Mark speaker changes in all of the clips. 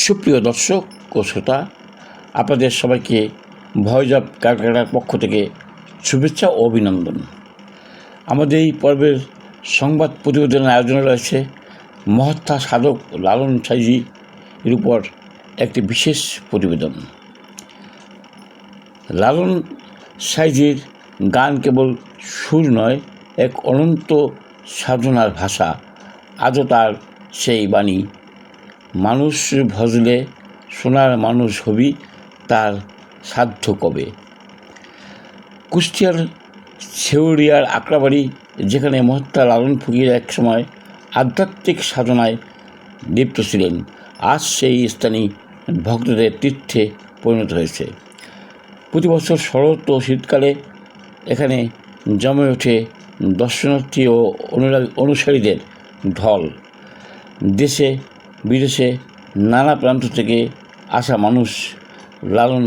Speaker 1: সুপ্রিয় দর্শক ও শ্রোতা, আপনাদের সবাইকে ভয়জব কারখানার পক্ষ থেকে শুভেচ্ছা ও অভিনন্দন। আমাদের এই পর্বের সংবাদ প্রতিবেদনের আয়োজনে রয়েছে মহাত্মা সাধক লালন সাইজি এর উপর একটি বিশেষ প্রতিবেদন। লালন সাইজির গান কেবল সুর নয়, এক অনন্ত সাধনার ভাষা, আজও তার সেই বাণী মানুষ ভজলে সোনার মানুষ হবি তার সাধ্য কবে? কুষ্টিয়ার ছেউরিয়ার আকড়াবাড়ি যেখানে মহাত্মা লালন ফকির এক সময় আধ্যাত্মিক সাধনায় লিপ্ত ছিলেন, আজ সেই স্থানই ভক্তদের তীর্থে পরিণত হয়েছে। প্রতি বছর শরৎ ও শীতকালে এখানে জমে ওঠে দর্শনার্থী ও অনুরাগ, অনুসারীদের ঢল। দেশে বিদেশে নানা প্রান্ত থেকে আসা মানুষ লালন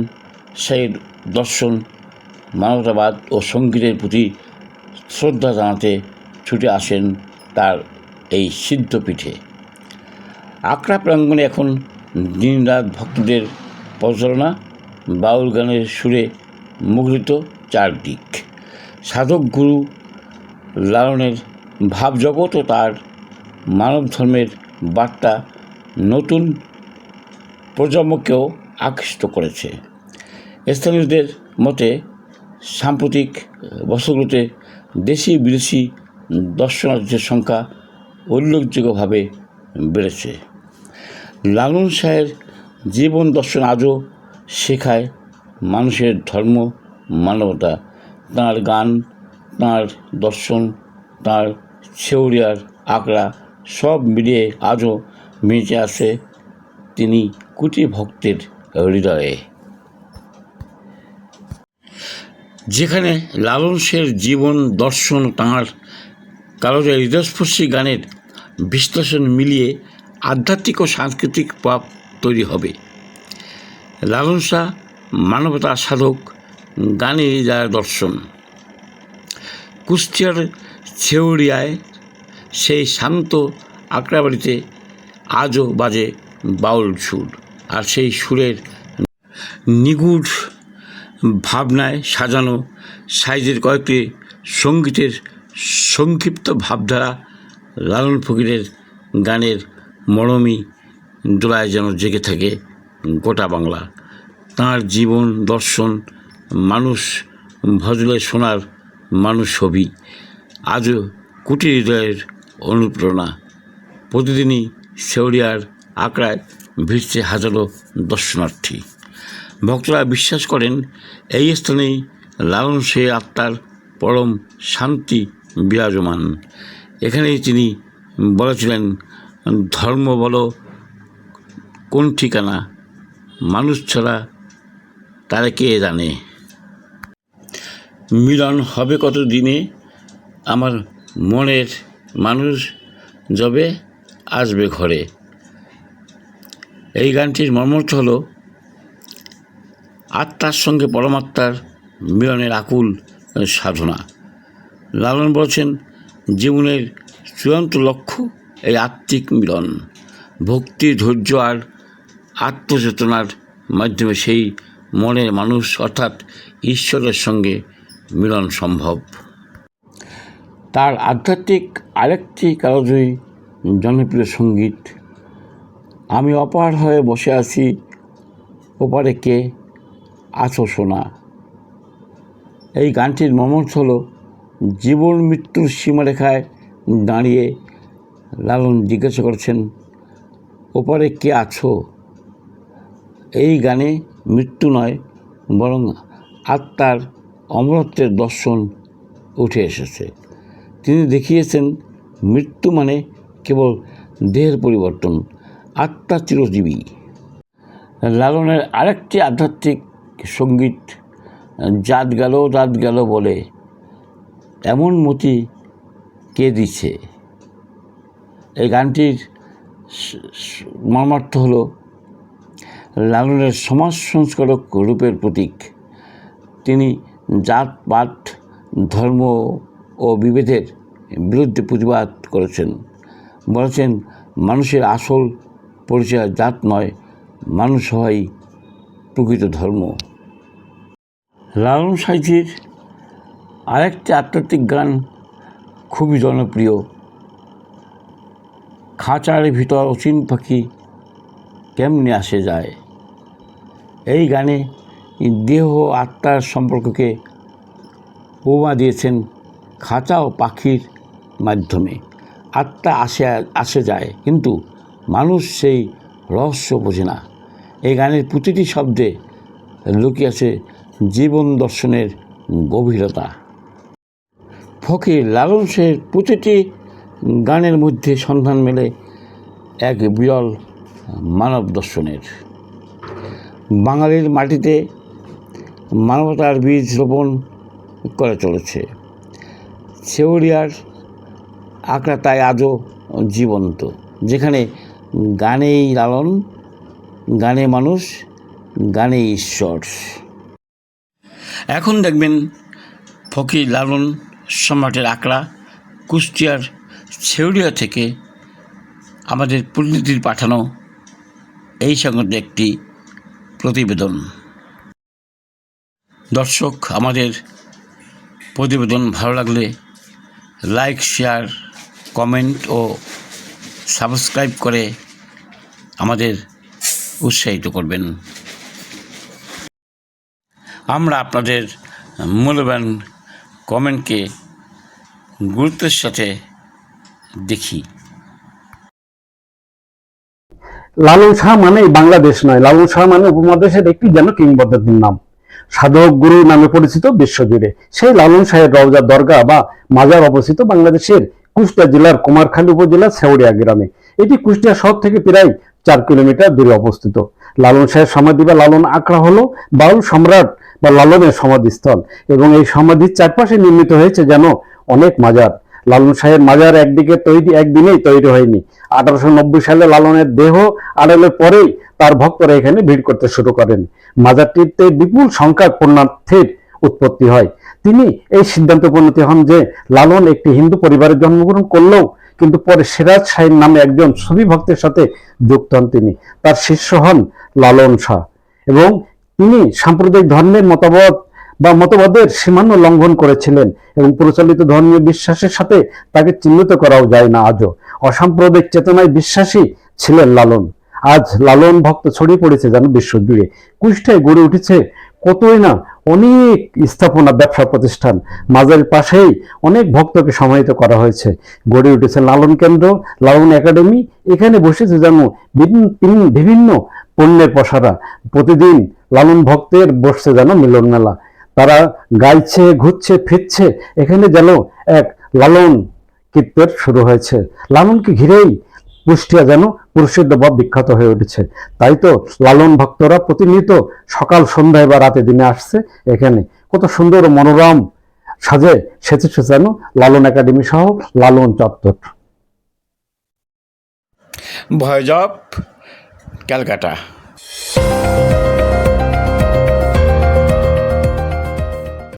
Speaker 1: সাহের দর্শন, মানবতাবাদ ও সঙ্গীতের প্রতি শ্রদ্ধা জানাতে ছুটে আসেন তার এই সিদ্ধপীঠে। আকড়া প্রাঙ্গণে এখন দিনরাত ভক্তদের পরিচালনা বাউল গানের সুরে মুখরিত চারদিক। সাধক গুরু লালনের ভাবজগৎ ও তার মানব ধর্মের বার্তা নতুন প্রজন্মকেও আকৃষ্ট করেছে। স্থানীয়দের মতে, সাম্প্রতিক বছরগুলোতে দেশি বিদেশি দর্শনার্থীদের সংখ্যা উল্লেখযোগ্যভাবে বেড়েছে। লালন শাহের জীবন দর্শন আজও শেখায় মানুষের ধর্ম, মানবতা। তাঁর গান, তাঁর দর্শন, তাঁর ছেউরিয়ার আঁকড়া সব মিলিয়ে আজও বেঁচে আছে, তিনি কোটি ভক্তের হৃদয়ে। যেখানে লালন শের জীবন দর্শন তাঁর কালোজের হৃদয়স্পর্শী গানের বিশ্লেষণ মিলিয়ে আধ্যাত্মিক ও সাংস্কৃতিক পাপ তৈরি হবে। লালন শাহ মানবতার সাধক, গানে যার দর্শন। কুষ্টিয়ার ছেউরিয়ায় সেই শান্ত আকড়াবাড়িতে আজও বাজে বাউল সুর। আর সেই সুরের নিগুড় ভাবনায় সাজানো সাইজের কয়েকটি সঙ্গীতের সংক্ষিপ্ত ভাবধারা লালন ফকিরের গানের মরমী দোলায় যেন জেগে থাকে গোটা বাংলা। তাঁর জীবন, দর্শন, মানুষ, ভজলে শোনার মানুষ ছবি আজও কুটির হৃদয়ের অনুপ্রেরণা। প্রতিদিনই শেউরিয়ার আঁকড়ায় ভিড়ছে হাজারো দর্শনার্থী। ভক্তরা বিশ্বাস করেন, এই স্থানেই লালন সে আত্মার পরম শান্তি বিরাজমান। এখানেই তিনি বলেছিলেন, ধর্ম বলো, কোন ঠিকানা? মানুষ ছাড়া তারা কে জানে? মিলন হবে কত দিনে আমার মনের মানুষ যবে আসবে ঘরে। এই গানটির মর্মর্থ হল, আত্মার সঙ্গে পরমাত্মার মিলনের আকুল সাধনা। লালন বলছেন, জীবনের চূড়ান্ত লক্ষ্য এই আত্মিক মিলন। ভক্তি ধৈর্য আর আত্মচেতনার মাধ্যমে সেই মনের মানুষ অর্থাৎ ঈশ্বরের সঙ্গে মিলন সম্ভব। তার আধ্যাত্মিক আরেকটি কারজয়ী জনপ্রিয় সংগীত। আমি অপার হয়ে বসে আছি, ওপারে কে? আছো শোনা এই গানটির মর্মর্থ হল জীবন মৃত্যুর সীমারেখায় দাঁড়িয়ে লালন জিজ্ঞাসা করছেন, ওপারে কে আছো? এই গানে মৃত্যু নয়, বরং আত্মার অমরত্বের দর্শন উঠে এসেছে। তিনি দেখিয়েছেন, মৃত্যু মানে কেবল দেহের পরিবর্তন, আত্মা চিরজীবী। লালনের আরেকটি আধ্যাত্মিক সংগীত, জাত গেল রাত গেল বলে এমন মতি কে দিছে? এই গানটির মর্মার্থ হল লালনের সমাজ সংস্কারক রূপের প্রতীক। তিনি জাতপাত ধর্ম ও বিভেদের বিরুদ্ধে প্রতিবাদ করেছেন। বলেছেন, মানুষের আসল পরিচয় জাত নয়, মানুষ হয় প্রকৃত ধর্ম। লালন সাহিত্যের আরেকটি আধ্যাত্মিক গান খুবই জনপ্রিয়। খাঁচার ভিতর অচিন পাখি কেমনে আসে যায়? এই গানে দেহ আত্মার সম্পর্ককে উপমা দিয়েছেন খাঁচা ও পাখির মাধ্যমে। আত্মা আসে আসে যায়। কিন্তু মানুষ সেই রহস্য বোঝে না। এই গানের প্রতিটি শব্দে লুকিয়ে আছে জীবন দর্শনের গভীরতা। ফকির লালন সের প্রতিটি গানের মধ্যে সন্ধান মেলে এক বিরল মানব দর্শনের। বাঙালির মাটিতে মানবতার বীজ রোপণ করে চলেছে। সেউরিয়ার আঁকড়া তাই আজও জীবন্ত। যেখানে গানেই লালন, গানে মানুষ গানে ঈশ্বর। এখন দেখবেন ফকির লালন সম্রাটের আঁকড়া কুষ্টিয়ার ছেউরিয়া থেকে আমাদের প্রতিনিধির পাঠানো এই সংক্রান্ত একটি প্রতিবেদন। দর্শক, আমাদের প্রতিবেদন ভালো লাগলে লাইক শেয়ার কমেন্ট ও সাবস্ক্রাইব করে আমাদের উৎসাহিত করবেন। আমরা আপনাদের মূল্যবান কমেন্টকে গুরুত্বের সাথে দেখি।
Speaker 2: লালন শাহ মানে বাংলাদেশ নয়। লালন শাহ মানে উপমহাদেশের একটি যেন কিংবদন্তির নাম। সাধক গুরু নামে পরিচিত বিশ্বজুড়ে। সেই লালন শাহের রওজা দরগা বা মাজার অবস্থিত বাংলাদেশের কুষ্টিয়া জেলার কুমারখালী উপজেলার শেওড়িয়া গ্রামে। এটি কুষ্টিয়া শহর থেকে প্রায় চার কিলোমিটার দূরে অবস্থিত। লালন শাহের সমাধি বা লালন আখড়া হলো বাউল সম্রাট বা লালনের সমাধিস্থল এবং এই সমাধির চারপাশে নির্মিত হয়েছে যেন অনেক মাজার। লালন শাহের মাজার একদিকে তৈরি, একদিনেই তৈরি হয়নি। আঠারোশো নব্বই সালে লালনের দেহ আড়ালের পরেই তার ভক্তরা এখানে ভিড় করতে শুরু করেন। মাজারটিতে বিপুল সংখ্যক পুণ্যার্থীর উৎপত্তি হয়। তিনি এই সিদ্ধান্তে উপনীত হন যে লালন একটি হিন্দু পরিবারে জন্মগ্রহণ করলেও কিন্তু পরে সিরাজ শাহের নামে একজন ছবি ভক্তের সাথে যুক্ত হন তিনি। তার শিষ্য হন লালন শাহ এবং তিনি সাম্প্রদায়িক ধর্মের মতবাদ বা মতবাদের সীমান্য লঙ্ঘন করেছিলেন এবং প্রচলিত ধর্মীয় বিশ্বাসের সাথে তাকে চিহ্নিত করাও যায় না আজও। অসাম্প্রদায়িক চেতনায় বিশ্বাসী ছিলেন লালন। আজ লালন ভক্ত ছড়িয়ে পড়েছে যেন বিশ্বজুড়ে কুষ্টায় গড়ে উঠেছে কতই না অনেক স্থাপনা, ব্যবসা প্রতিষ্ঠান। মাজারের পাশেই অনেক ভক্তকে সমাহিত করা হয়েছে। গড়ে উঠেছে লালন কেন্দ্র, লালন একাডেমি। এখানে বসেছে যেন বিভিন্ন বিভিন্ন পণ্যের পসারা। প্রতিদিন লালন ভক্তের বসছে যেন মিলন মেলা। তারা গাইছে, ঘুরছে, ফিরছে। এখানে যেন এক লালন কীর্তন শুরু হয়েছে। লালনকে ঘিরেই কুষ্টিয়া যেন পুরুষের বা বিখ্যাত হয়ে উঠেছে। তাই তো লালন ভক্তরা প্রতিনিয়ত সকাল, সন্ধ্যায় বা রাতে দিনে আসছে এখানে। কত সুন্দর মনোরম সাজে সেচেছে যেন লালন একাডেমি সহ লালন চত্বর।
Speaker 1: ভয়জব ক্যালকাটা।